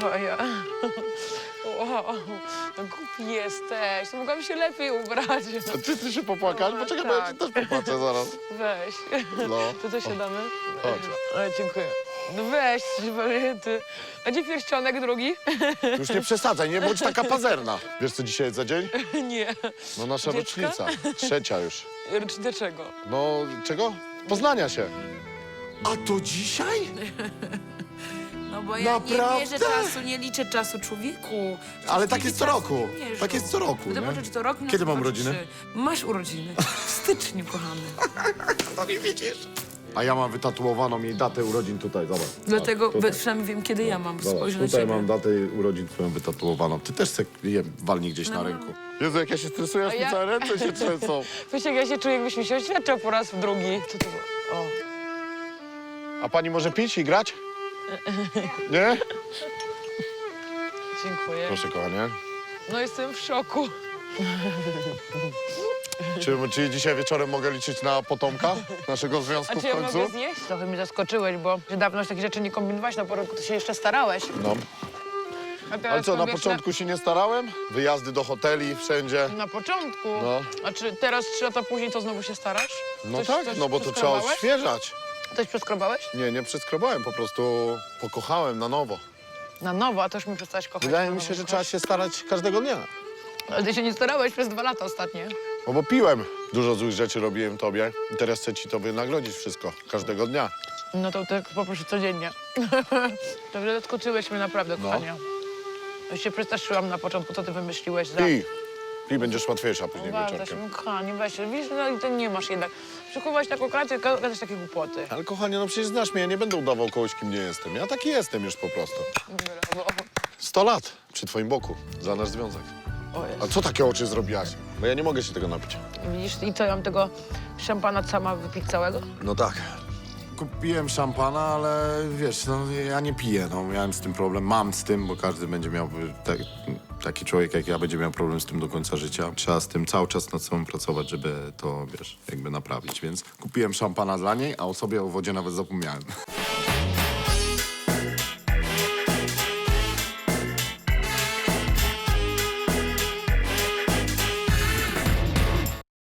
Ja... Wow, no głupi jesteś. To mogłam się lepiej ubrać. A ty, ty się popłakać? No, Poczekaj, bo ja tak. ci też popłaczę zaraz. Weź. No. To co siadamy? Chodź. Ale dziękuję. No weź, ty. A gdzie pierścionek drugi? Już nie przesadzaj, nie bądź taka pazerna. Wiesz, co dzisiaj jest za dzień? Nie. No nasza Dziecka? rocznica. Trzecia już. Rocznicę czego? No, czego? Poznania się. A to dzisiaj? No bo ja Naprawdę? nie mierzę czasu, nie liczę czasu człowieku. Przecież Ale tak jest co czasu roku. nie mierzą. Tak jest co roku, No to nie? poczekaj, czy co roku? No Kiedy to mam urodziny? Masz urodziny. W styczniu, kochany. To nie widzisz. A ja mam wytatuowaną jej datę urodzin tutaj, zobacz. Dlatego Tak, tutaj. przynajmniej wiem, kiedy ja mam. Zobacz, Spojrzę na tutaj ciebie. mam datę urodzin twoją wytatuowaną. Ty też se je walnij gdzieś na ręku. Jezu, jak ja się stresuję, aż A mi ja- całe ręce się trzęsą. Wiesz, jak ja się czuję, jakbyś mi się oświadczał po raz drugi. Co to było? O. A pani może pić i grać? Nie? Dziękuję. Proszę, kochanie. No jestem w szoku. Czy, czy dzisiaj wieczorem mogę liczyć na potomka naszego A związku czy w ja końcu? mogę zjeść? Trochę mnie zaskoczyłeś, bo że dawno już takich rzeczy nie kombinowałeś na początku, to się jeszcze starałeś. No. A teraz Ale co, na wiesz, początku się nie starałem? Wyjazdy do hoteli, wszędzie. Na początku. No. A czy teraz, trzy lata później, to znowu się starasz? No Coś- tak, coś no bo to trzeba odświeżać. Coś przeskrobałeś? Nie, nie przeskrobałem, po prostu pokochałem na nowo. Na nowo, a też mi przestałeś kochać. Wydaje na mi nowo się, że kochać. trzeba się starać każdego dnia. Ale ty się nie starałeś przez dwa lata ostatnie. No bo piłem, dużo złych rzeczy robiłem tobie i teraz chcę ci to wynagrodzić wszystko, każdego dnia. No to tak poproszę codziennie. Także zaskoczyłeś mnie naprawdę, No. kochanie. Ja się przestraszyłam na początku, co ty wymyśliłeś za... Pij, pij, będziesz łatwiejsza później Bardzo wieczorkiem. się, kochanie, weź się. Widzisz, no i ty nie masz jednak. Przykuwaś taką krację, gadać takie głupoty. Ale kochanie, no przecież znasz mnie, ja nie będę udawał kogoś, kim nie jestem. Ja taki jestem już po prostu. Brawo. Sto lat przy twoim boku za nasz związek. O A Jezu. co takie oczy zrobiłaś? Bo ja nie mogę się tego napić. Widzisz, i co, ja mam tego szampana sama wypić całego? No tak. Kupiłem szampana, ale wiesz, no ja nie piję, no miałem z tym problem, mam z tym, bo każdy będzie miał, tak, taki człowiek jak ja będzie miał problem z tym do końca życia. Trzeba z tym cały czas nad sobą pracować, żeby to, wiesz, jakby naprawić, więc kupiłem szampana dla niej, a o sobie o wodzie nawet zapomniałem.